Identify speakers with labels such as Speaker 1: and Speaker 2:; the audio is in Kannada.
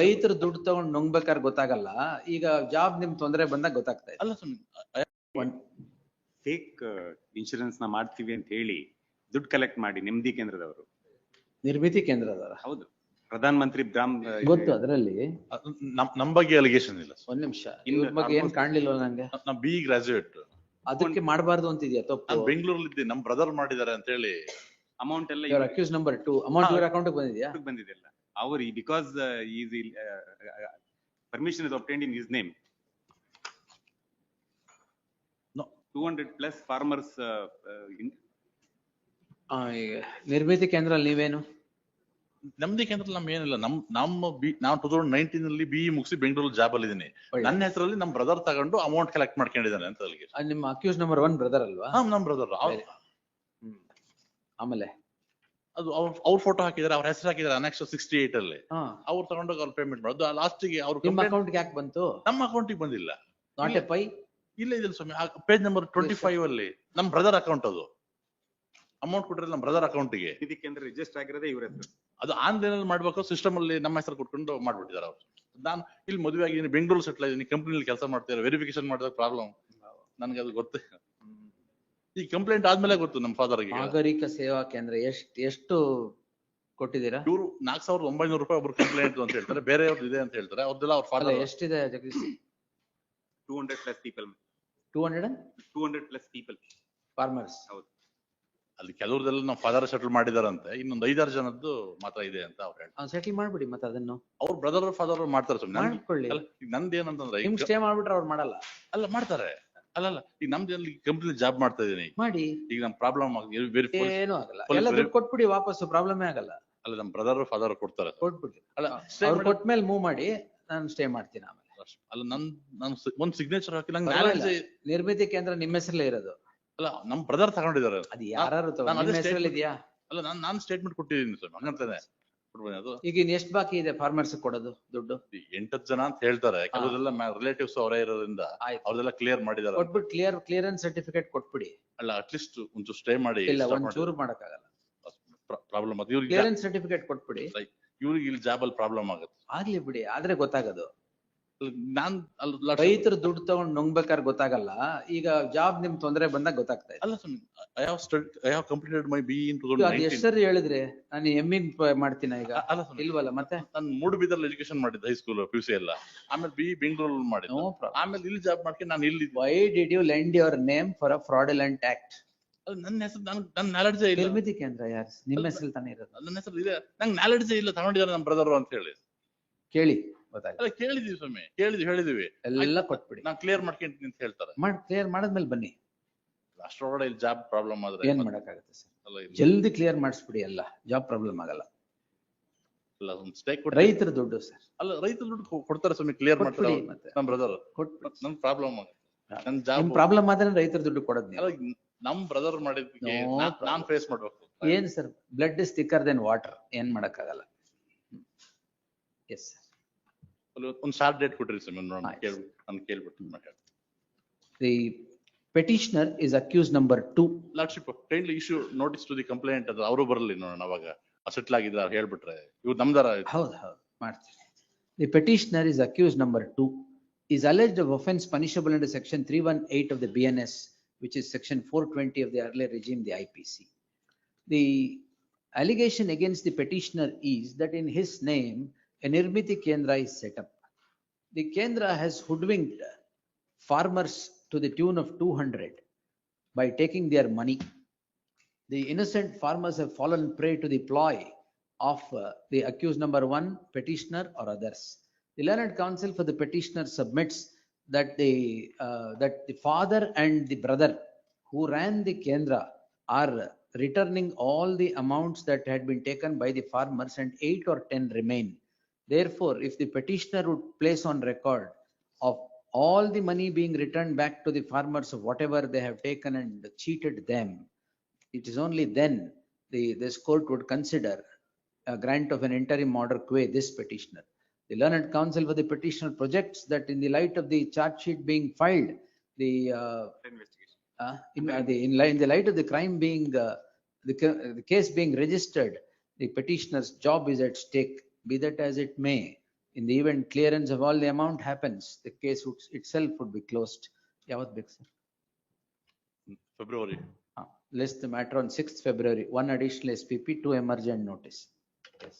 Speaker 1: ರೈತರು ದುಡ್ಡು ತಗೊಂಡ್ ನುಂಗ್ಬೇಕಾದ್ರೆ ಗೊತ್ತಾಗಲ್ಲ. ಈಗ ಜಾಬ್ ನಿಮ್ ತೊಂದರೆ ಬಂದಾಗ ಗೊತ್ತಾಗ್ತಾ ಇದೆ.
Speaker 2: ಅಲ್ಲ
Speaker 3: ಫೇಕ್ ಇನ್ಶೂರೆನ್ಸ್ನ ಮಾಡ್ತೀವಿ ಅಂತ ಹೇಳಿ ದುಡ್ಡು ಕಲೆಕ್ಟ್ ಮಾಡಿ ನೆಮ್ಮದಿ ಕೇಂದ್ರದವರು.
Speaker 1: ನಿರ್ಮಿತಿ ಕೇಂದ್ರದವರ.
Speaker 3: ಹೌದು. ಪ್ರಧಾನ ಮಂತ್ರಿ ಗ್ರಾಮ್
Speaker 1: ಗೊತ್ತು ಅದರಲ್ಲಿ.
Speaker 2: ನಮ್ ನಮ್ ಬಗ್ಗೆ ಅಲಿಗೇಷನ್ ಇಲ್ಲ
Speaker 1: ಒಂದ್ ನಿಮಿಷ.
Speaker 3: ಇನ್ನು
Speaker 1: ಬಗ್ಗೆ ಏನ್
Speaker 3: ಕಾಣ್ಲಿಲ್ಲ
Speaker 1: ಕಾಣ್ಲಿಲ್ವ ನಂಗೆ?
Speaker 2: ನಾ ಬಿ ಗ್ರಾಜುಯೇಟ್
Speaker 1: ಅದಕ್ಕೆ ಮಾಡಬಾರ್ದು ಅಂತಿದ್ಯಾ
Speaker 2: ನಾನು
Speaker 1: ತಪ್ಪು?
Speaker 2: ಬೆಂಗಳೂರಲ್ಲಿ ಇದ್ದೆ ನಮ್ ಬ್ರದರ್ ಮಾಡಿದ್ದಾರೆ ಅಂತ ಹೇಳಿ.
Speaker 3: ಅಮೌಂಟ್ ಎಲ್ಲ
Speaker 1: ಇವ್ರ ಅಕ್ಯೂಸ್ ನಂಬರ್ ಟು ಅಮೌಂಟ್. ಇವ್ರ ಅಕೌಂಟ್ ಬಂದಿದ್ಯಾ?
Speaker 3: ಇವ್ರಿಗೆ ಬಂದಿದೆಲ್ಲ ಅವರು because is permission is obtained in his name
Speaker 2: No.
Speaker 3: Two hundred plus farmers
Speaker 1: ಆ, ಈಗ ನಿರ್ಮಿತಿ ಕೇಂದ್ರ ನೀವೇನು?
Speaker 2: ನಮ್ದೇ ಕೇಂದ್ರ ನಮ್ ಏನಿಲ್ಲ. ನಮ್ ನಮ್ಮ ಬಿ ನಾವು ಟೂ ತೌಸಂಡ್ ನೈನ್ಟೀನ್ ಅಲ್ಲಿ ಬಿ ಮುಗಿಸಿ ಬೆಂಗಳೂರಲ್ಲಿ ಜಾಬ್ ಅಲ್ಲಿ ಇದೀನಿ. ನನ್ನ ಹೆಸರಲ್ಲಿ ನಮ್ ಬ್ರದರ್ ತಗೊಂಡು ಅಮೌಂಟ್ ಕಲೆಕ್ಟ್ ಮಾಡ್ಕೊಂಡಿದ್ದಾನೆ ಅಂತ ಅಲ್ಲಿಗೆ
Speaker 1: ನಿಮ್ಮ ಅಕ್ಯೂಸ್ ನಂಬರ್ ಒನ್ ಬ್ರದರ್ ಅಲ್ವಾ?
Speaker 2: ನಮ್ ಬ್ರದರ್
Speaker 1: ಬೇರೆ. ಆಮೇಲೆ?
Speaker 2: ಅದು ಅವ್ರ ಅವ್ರ ಫೋಟೋ ಹಾಕಿದ್ರೆ ಅವ್ರ ಹೆಸರು ಹಾಕಿದ್ದಾರೆ ನೆಕ್ಸ್ಟ್ ಸಿಕ್ಸ್ಟಿ ಏಟ್ ಅಲ್ಲಿ.
Speaker 1: ಹಾ.
Speaker 2: ಅವ್ರು ತಗೊಂಡೋಗಿ ಅವ್ರು ಪೇಮೆಂಟ್ ಮಾಡೋದು. ಲಾಸ್ಟಿಗೆ ಅವ್ರ
Speaker 1: ನಿಮ್ಮ ಅಕೌಂಟ್ ಯಾಕೆ ಬಂತು?
Speaker 2: ನಮ್ಮ ಅಕೌಂಟಿಗೆ ಬಂದಿಲ್ಲ.
Speaker 1: ನಾಟ್ ಎ ಪೈ
Speaker 2: ಇಲ್ಲ ಇದೆ ಸ್ವಾಮಿ. ಪೇಜ್ ನಂಬರ್ ಟ್ವೆಂಟಿ ಫೈವ್ ಅಲ್ಲಿ ನಮ್ ಬ್ರದರ್ ಅಕೌಂಟ್ ಅದು. ಅಮೌಂಟ್ ಕೊಟ್ಟರೆ ನಮ್ಮ ಬ್ರದರ್ ಅಕೌಂಟಿಗೆ
Speaker 3: ಗೆ. ಇದಕ್ಕೆಂದ್ರೆ ರಿಜಿಸ್ಟರ್ ಆಗಿರೋದೇ ಇವ್ರ ಹೆಸರು.
Speaker 2: ಅದು ಆನ್ಲೈನ್ ಅಲ್ಲಿ ಮಾಡ್ಬೇಕು ಸಿಸ್ಟಮ್ ಅಲ್ಲಿ ನಮ್ಮ ಹೆಸರು ಕೊಟ್ಕೊಂಡು ಮಾಡ್ಬಿಟ್ಟಿದ್ದಾರೆ ಅವ್ರು. ನಾನು ಇಲ್ಲಿ ಮದುವೆ ಆಗಿದ್ದೀನಿ ಬೆಂಗಳೂರು ಸೆಟ್ಲ್ ಆಗಿದ್ದೀನಿ ಕಂಪ್ನಿಲಿ ಕೆಲಸ ಮಾಡ್ತಿದ್ದಾರೆ ವೆರಿಫಿಕೇಶನ್ ಮಾಡಿದಾಗ ಪ್ರಾಬ್ಲಮ್ ನನ್ಗೆ ಅದು ಗೊತ್ತೇ ಈ ಕಂಪ್ಲೇಂಟ್ ಆದ್ಮೇಲೆ ಗೊತ್ತು ನಮ್ಮ ಫಾದರ್
Speaker 1: ನಾಗರಿಕ ಸೇವಾ ಕೇಂದ್ರ ಎಷ್ಟ್ ಎಷ್ಟು ಕೊಟ್ಟಿದ್ದೀರಾ?
Speaker 2: ಇವರು ನಾಲ್ಕು ಸಾವಿರದ ಒಂಬೈನೂರು ರೂಪಾಯಿ ಒಬ್ರು ಕಂಪ್ಲೇಂಟ್ ಅಂತ ಹೇಳ್ತಾರೆ. ಬೇರೆಯವ್ರದ್ದು ಇದೆ ಅಂತ ಹೇಳ್ತಾರೆ. ಅವ್ರದ್ದೆಲ್ಲ ಅವ್ರ
Speaker 1: ಅಲ್ಲ
Speaker 2: ಫಾದರ್
Speaker 1: ಎಷ್ಟಿದೆ Jagadish?
Speaker 3: Two hundred plus people
Speaker 1: two hundred
Speaker 3: two hundred plus people
Speaker 1: farmers ಹೌದು.
Speaker 2: ಅಲ್ಲಿ ಕೆಲವ್ರದೆಲ್ಲ ನಮ್ಮ ಫಾದರ್ ಸೆಟಲ್ ಮಾಡಿದಾರಂತೆ. ಇನ್ನೊಂದು ಐದಾರು ಜನದ್ದು ಮಾತ್ರ ಇದೆ ಅಂತ ಅವ್ರು ಹೇಳ್ತಾರೆ.
Speaker 1: ಸೆಟಲ್ ಮಾಡ್ಬಿಡಿ ಮತ್ತೆ ಅದನ್ನು.
Speaker 2: ಅವ್ರ ಬ್ರದರ್ ಫಾದರ್ ಮಾಡ್ತಾರೆ ಸುಮ್ಮನೆ
Speaker 1: ಮಾಡ್ಕೊಳ್ಳಿ.
Speaker 2: ಈಗ ನಂದು ಏನಂತಂದ್ರೆ
Speaker 1: ನಿಮ್ ಸ್ಟೇ ಮಾಡ್ಬಿಟ್ರೆ ಅವ್ರು ಮಾಡಲ್ಲ.
Speaker 2: ಅಲ್ಲ ಮಾಡ್ತಾರೆ. ಅಲ್ಲಲ್ಲ. ಈಗ ನಮ್ದು ಅಲ್ಲಿ ಕಂಪ್ನಿ ಜಾಬ್ ಮಾಡ್ತಾ ಇದೀನಿ
Speaker 1: ಮಾಡಿ.
Speaker 2: ಈಗ ನಮ್ ಪ್ರಾಬ್ಲಮ್
Speaker 1: ಏನು ಆಗಲ್ಲ. ಎಲ್ಲ ದುಡ್ಡು ಕೊಟ್ಬಿಡಿ ವಾಪಸ್ ಪ್ರಾಬ್ಲಮೇ ಆಗಲ್ಲ.
Speaker 2: ಅಲ್ಲ ನಮ್ ಬ್ರದರ್ ಫಾದರ್ ಕೊಡ್ತಾರೆ.
Speaker 1: ಕೊಟ್ಬಿಡಿ.
Speaker 2: ಅಲ್ಲ
Speaker 1: ಅವ್ರು ಕೊಟ್ಮೇಲೆ ಮೂವ್ ಮಾಡಿ ನಾನು ಸ್ಟೇ ಮಾಡ್ತೀನಿ ಆಮೇಲೆ.
Speaker 2: ಅಲ್ಲ ನನ್ ನಾನು ಒಂದ್ ಸಿಗ್ನೇಚರ್ ಹಾಕಿ ನಂಗೆ.
Speaker 1: ನಿರ್ಮಿತಿ ಕೇಂದ್ರ ನಿಮ್ಮ ಹೆಸರಲ್ಲೇ ಇರೋದು.
Speaker 2: ಅಲ್ಲ ನಮ್ ಬ್ರದರ್ ತಗೊಂಡಿದ್ದಾರೆ.
Speaker 1: ಅದು ಯಾರು
Speaker 2: ತಗೊಂಡಿದ್ದೀಯಾ ಅದೇ
Speaker 1: ನಿಮ್ಮ ಹೆಸರಲ್ಲಿ ಇದೆಯಾ
Speaker 2: ಅಲ್ಲ ನಾನ್ ನಾನು ಸ್ಟೇಟ್ಮೆಂಟ್ ಕೊಟ್ಟಿದ್ದೀನಿ ಸರ್ ಹಂಗಂತಾನೆ. ಅದು.
Speaker 1: ಈಗ ಇನ್ ಎಷ್ಟು ಬಾಕಿ ಇದೆ ಫಾರ್ಮರ್ಸ್ ಕೊಡೋದು ದುಡ್ಡು?
Speaker 2: ಎಂಟತ್ತು ಜನ ಅಂತ ಹೇಳ್ತಾರೆ. ಕೆಲವರೆಲ್ಲ ರಿಲೇಟಿವ್ಸ್ ಅವರೇ ಇರೋದ್ರಿಂದ
Speaker 1: ಆಯ್ತು.
Speaker 2: ಅವ್ರದೆಲ್ಲ ಕ್ಲಿಯರ್ ಮಾಡಿದಾರೆ.
Speaker 1: ಕೊಟ್ಬಿಟ್ಟು ಕ್ಲಿಯರ್ ಕ್ಲಿಯರೆನ್ಸ್ ಸರ್ಟಿಫಿಕೇಟ್ ಕೊಟ್ಬಿಡಿ.
Speaker 2: ಅಲ್ಲ ಅಟ್ಲೀಸ್ಟ್ ಒಂಚೂರು ಸ್ಟೇ ಮಾಡಿ
Speaker 1: ಇಲ್ಲ ಒಂಚೂರು ಮಾಡಕ್ಕಾಗಲ್ಲ.
Speaker 2: ಪ್ರಾಬ್ಲಮ್ ಅದು ಇವ್ರಿಗೆ
Speaker 1: ಕ್ಲಿಯರೆನ್ಸ್ ಸರ್ಟಿಫಿಕೇಟ್ ಕೊಟ್ಬಿಡಿ.
Speaker 2: ಇವ್ರಿಗೆ ಇಲ್ಲಿ ಜಾಬ್ ಅಲ್ಲಿ ಪ್ರಾಬ್ಲಮ್ ಆಗುತ್ತೆ.
Speaker 1: ಆಗ್ಲಿ ಬಿಡಿ ಆದ್ರೆ ಗೊತ್ತಾಗೋದು.
Speaker 2: ಅಲ್ಲ, ನಾನ್ ಅಲ್ಲ
Speaker 1: ರೈತರು ದುಡ್ಡು ತಗೊಂಡ್ ನುಂಗ್ಬೇಕಾದ್ರೆ ಗೊತ್ತಾಗಲ್ಲ. ಈಗ ಜಾಬ್ ನಿಮ್ ತೊಂದ್ರೆ ಬಂದಾಗ ಗೊತ್ತಾಗ್ತಾ ಇದೆ.
Speaker 2: ಅಲ್ಲ ಸ್ವಾಮಿ I have stud I have completed my B in two
Speaker 1: ಅದು ಎಷ್ಟರಿ ಹೇಳಿದ್ರೆ? ನಾನು ಎಂ ಇನ್ ಮಾಡ್ತೀನಿ ಈಗ?
Speaker 2: ಅಲ್ಲ
Speaker 1: ಇಲ್ವಲ್ಲ ಮತ್ತೆ?
Speaker 2: ನಾನು ಮೂಡುಬಿದ್ರಲ್ಲಿ ಎಜುಕೇಶನ್ ಮಾಡಿದ್ದೆ ಹೈಸ್ಕೂಲ್ ಪಿ ಸಿ ಎಲ್ಲ. ಆಮೇಲೆ ಬಿ ಬೆಂಗಳೂರಲ್ಲಿ
Speaker 1: ನೋ
Speaker 2: ಆಮೇಲೆ ಇಲ್ಲಿ ಜಾಬ್ ಮಾಡ್ಕೊಂಡು ನಾನು ಇಲ್ಲಿ
Speaker 1: why did you lend your name for a fraudulent
Speaker 2: act ನನ್ನ ಹೆಸರು ನನ್ ನನ್ನ ನಾಲೆಡ್ಜ್ ಇಲ್ಲ.
Speaker 1: ನಿರ್ಮಿತಿ ಕೇಂದ್ರ ಯಾರು? ನಿಮ್ಮ ಹೆಸರು ತಾನೇ ಇರೋದು.
Speaker 2: ನನ್ನ ಹೆಸರು ಇದೆ. ನಂಗೆ ನಾಲೆಡ್ಜ್ ಇಲ್ಲ. ತಗೊಂಡಿದ್ದಾರೆ ನಮ್ಮ ಬ್ರದರ್ ಅಂತ ಹೇಳಿ
Speaker 1: ಕೇಳಿ ಗೊತ್ತಾಗಲ್ಲ
Speaker 2: ಕೇಳಿದೀವಿ ಸ್ವಾಮಿ. ಕೇಳಿದ್ವಿ ಹೇಳಿದೀವಿ.
Speaker 1: ಎಲ್ಲ ಕೊಟ್ಬಿಡಿ.
Speaker 2: ನಾನು ಕ್ಲಿಯರ್ ಮಾಡ್ಕೊಂತೀನಿ ಅಂತ ಹೇಳ್ತಾರೆ.
Speaker 1: ಮಾಡಿ ಕ್ಲಿಯರ್ ಮಾಡಿದ್ಮೇಲೆ ಬನ್ನಿ.
Speaker 2: ಅಷ್ಟರೊಳಗಡೆ ಇಲ್ಲಿ ಜಾಬ್ ಪ್ರಾಬ್ಲಮ್ ಆದ್ರೆ
Speaker 1: ಏನ್ ಮಾಡಕ್ಕಾಗತ್ತೆ ಸರ್? ಜಲ್ದಿ ಕ್ಲಿಯರ್ ಮಾಡಿಸ್ಬಿಡಿ ಎಲ್ಲ ಜಾಬ್ ಪ್ರಾಬ್ಲಮ್ ಆಗಲ್ಲ.
Speaker 2: ಅಲ್ಲ ಒಂದು ಸ್ಟೇಕ್
Speaker 1: ರೈತರ ದುಡ್ಡು ಸರ್.
Speaker 2: ಅಲ್ಲ ರೈತರ ದುಡ್ಡು ಕೊಡ್ತಾರೆ ಸ್ವಾಮಿ ಕ್ಲಿಯರ್ ಮಾಡ್ತಾರೆ ನಮ್ಮ ಬ್ರದರ್ ನನ್ ಪ್ರಾಬ್ಲಮ್ ಆಗುತ್ತೆ. ನನ್ ಜಾಬ್
Speaker 1: ಪ್ರಾಬ್ಲಮ್ ಆದ್ರೆ ರೈತರ ದುಡ್ಡು ಕೊಡೋದ್
Speaker 2: ಅಲ್ಲ ನಮ್ ಬ್ರದರ್ ಮಾಡಿದ್ಕೆ ನಾನು ನಾನ್-. ಫೇಸ್ ಮಾಡ್ಬೇಕು.
Speaker 1: ಏನ್ sir blood is thicker than water ಏನ್ ಮಾಡಕ್ಕಾಗಲ್ಲ. ಎಸ್
Speaker 2: ಸರ್ ಒಂದ್ ಶಾರ್ಟ್ ಡೇಟ್ ಕೊಟ್ರಿ ಸರ್
Speaker 1: ಆಯ್ತು.
Speaker 2: ಕೇಳ್ಬಿಟ್ಟು ನಾನು ಕೇಳ್ಬಿಟ್ಟು ಮಾತಾಡ್ತೀನಿ.
Speaker 1: The petitioner is accused number two
Speaker 2: lordship kindly issue notice to the complaint ಅದು ಅವರು ಬರಲಿ ನೋಡೋಣ ಅವಾಗ ಸೆಟ್ಲ್ ಆಗಿದ್ರೆ ಅವ್ರು ಹೇಳ್ಬಿಟ್ರೆ ಇವ್ರು ನಮ್ದಾರ
Speaker 1: ಹೌದು ಹೌದು ಮಾಡ್ತೀನಿ the petitioner is accused number two is alleged of offense punishable under section three one eight of the BNS, which is section four twenty of the earlier regime, the IPC. The allegation against the petitioner is that in his name, a Nirmiti Kendra is set up. The Kendra has hoodwinked farmers to the tune of two hundred by taking their money. The innocent farmers have fallen prey to the ploy of uh, the accused number one petitioner or others. The learned counsel for the petitioner submits that the, uh, that the father and the brother who ran the Kendra are returning all the amounts that had been taken by the farmers and eight or ten remain. Therefore, if the petitioner would place on record of all the money being returned back to the farmers of whatever they have taken and cheated them, it is only then the, this court would consider a grant of an interim order qua this petitioner. The learned counsel for the petitioner projects that in the light of the charge sheet being filed, the, uh,
Speaker 3: investigation.
Speaker 1: uh, in, uh, the, in li- in the light of the crime being, uh, the, the case being registered, the petitioner's job is at stake, be that as it may In the event clearance of all the amount happens, the case would itself would be closed. ಯಾವತ್ ಬೇಕು sir?
Speaker 2: February
Speaker 1: Ah, List the matter on sixth February, one additional SPP, two emergent notice. Yes.